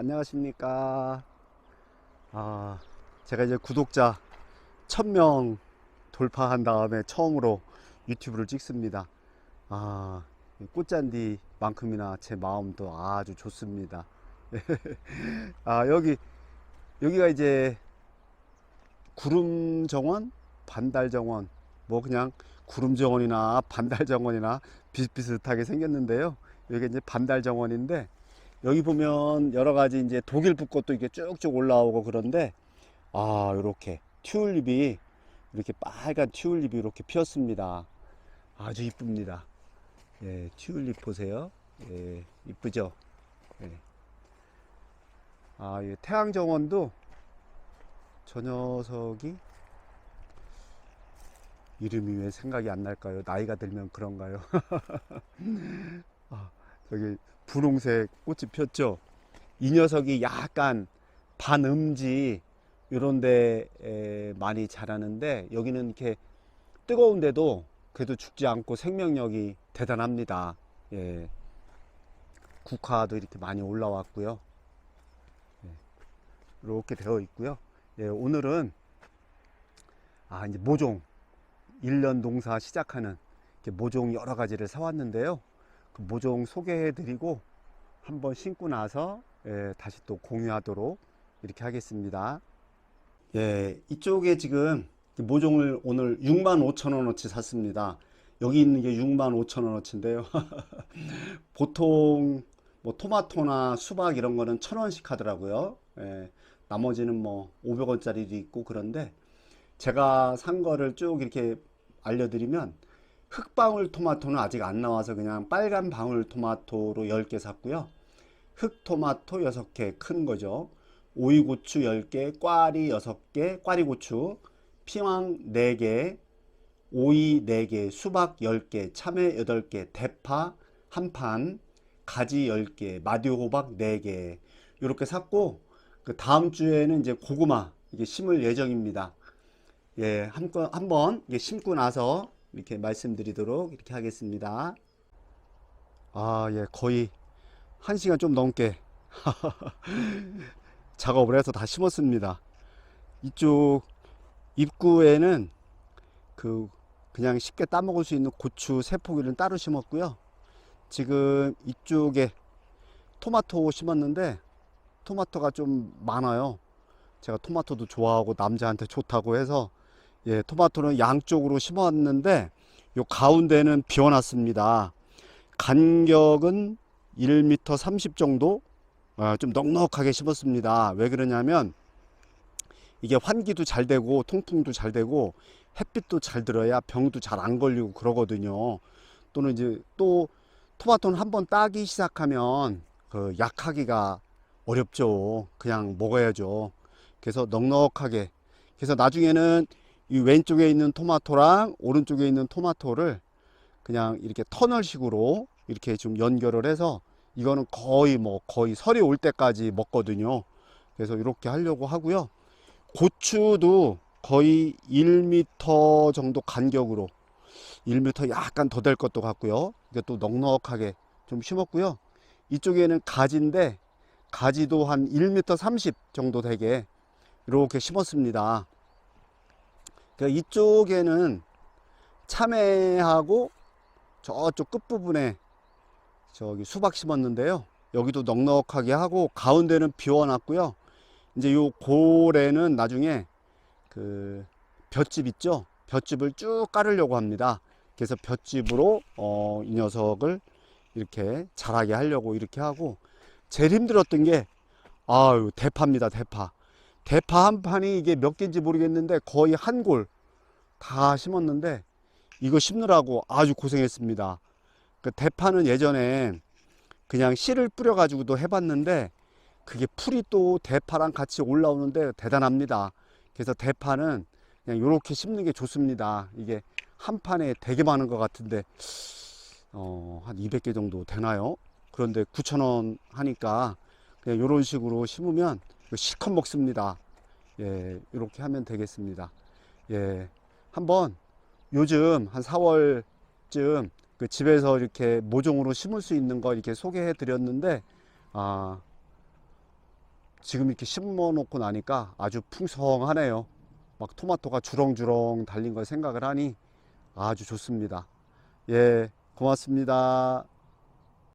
안녕하십니까. 아, 제가 이제 구독자 1000명 돌파한 다음에 처음으로 유튜브를 찍습니다. 아, 이 꽃잔디만큼이나 제 마음도 아주 좋습니다. 아, 여기, 여기가 이제 구름 정원, 반달 정원, 뭐 그냥 구름 정원이나 반달 정원이나 비슷비슷하게 생겼는데요. 여기 이제 반달 정원인데 여기 보면 여러 가지 이제 독일 붓꽃도 이렇게 쭉쭉 올라오고 그런데 아, 이렇게 튤립이 이렇게 빨간 튤립이 이렇게 피었습니다. 아주 이쁩니다. 예, 튤립 보세요. 예, 이쁘죠? 예. 아, 이 태양정원도 저 녀석이 이름이 왜 생각이 안 날까요? 나이가 들면 그런가요? 아, 저기 분홍색 꽃이 폈죠? 이 녀석이 약간 반음지 이런 데 에, 많이 자라는데 여기는 이렇게 뜨거운데도 그래도 죽지 않고 생명력이 대단합니다. 예. 국화도 이렇게 많이 올라왔고요. 예. 이렇게 되어 있고요. 예, 오늘은 아, 이제 모종 1년 농사 시작하는 모종 여러 가지를 사왔는데요. 그 모종 소개해 드리고 한번 심고 나서 예, 다시 또 공유하도록 이렇게 하겠습니다. 예, 이쪽에 지금 모종을 오늘 6만 5천 원어치 샀습니다. 여기 있는 게 6만 5천 원어치인데요. 보통 뭐 토마토나 수박 이런 거는 천 원씩 하더라고요. 예, 나머지는 뭐 500원짜리도 있고 그런데 제가 산 거를 쭉 이렇게 알려드리면 흑방울 토마토는 아직 안 나와서 그냥 빨간 방울 토마토로 10개 샀고요. 흑토마토 6개 큰 거죠. 오이고추 10개, 꽈리 6개, 꽈리고추, 피망 4개, 오이 4개, 수박 10개, 참외 8개, 대파 한 판, 가지 10개, 마디호박 4개 이렇게 샀고 그 다음 주에는 이제 고구마 이게 심을 예정입니다. 예, 한번 한번 심고 나서 이렇게 말씀드리도록 이렇게 하겠습니다. 아, 예, 거의 한 시간 좀 넘게 작업을 해서 다 심었습니다. 이쪽 입구에는 그 그냥 쉽게 따먹을 수 있는 고추 세 포기를 따로 심었고요. 지금 이쪽에 토마토 심었는데 토마토가 좀 많아요. 제가 토마토도 좋아하고 남자한테 좋다고 해서 예, 토마토는 양쪽으로 심었는데 요 가운데는 비워놨습니다. 간격은 1m 30 정도 아, 좀 넉넉하게 심었습니다. 왜 그러냐면 이게 환기도 잘 되고 통풍도 잘 되고 햇빛도 잘 들어야 병도 잘 안 걸리고 그러거든요. 또는 이제 또 토마토는 한번 따기 시작하면 그 약하기가 어렵죠. 그냥 먹어야죠. 그래서 넉넉하게. 그래서 나중에는 이 왼쪽에 있는 토마토랑 오른쪽에 있는 토마토를 그냥 이렇게 터널식으로 이렇게 좀 연결을 해서 이거는 거의 뭐 거의 설이 올 때까지 먹거든요. 그래서 이렇게 하려고 하고요. 고추도 거의 1m 정도 간격으로 1m 약간 더 될 것도 같고요. 이것도 넉넉하게 좀 심었고요. 이쪽에는 가지인데 가지도 한 1m 30 정도 되게 이렇게 심었습니다. 그러니까 이쪽에는 참외하고 저쪽 끝부분에 저기 수박 심었는데요. 여기도 넉넉하게 하고 가운데는 비워놨고요. 이제 요 고래는 나중에 그 볏짚 있죠? 볏짚을 쭉 깔으려고 합니다. 그래서 볏짚으로 어, 이 녀석을 이렇게 자라게 하려고 이렇게 하고 제일 힘들었던 게 아유 대파입니다 대파 대파 한 판이 이게 몇 개인지 모르겠는데 거의 한 골 다 심었는데 이거 심느라고 아주 고생했습니다. 그 대파는 예전에 그냥 씨를 뿌려 가지고도 해봤는데 그게 풀이 또 대파랑 같이 올라오는데 대단합니다. 그래서 대파는 그냥 이렇게 심는 게 좋습니다. 이게 한 판에 되게 많은 것 같은데 어, 한 200개 정도 되나요? 그런데 9,000원 하니까 그냥 이런 식으로 심으면 실컷 먹습니다. 예, 이렇게 하면 되겠습니다. 예, 한번 요즘 한 4월쯤 그 집에서 이렇게 모종으로 심을 수 있는 거 이렇게 소개해 드렸는데 아 지금 이렇게 심어 놓고 나니까 아주 풍성하네요. 막 토마토가 주렁주렁 달린 걸 생각을 하니 아주 좋습니다. 예, 고맙습니다.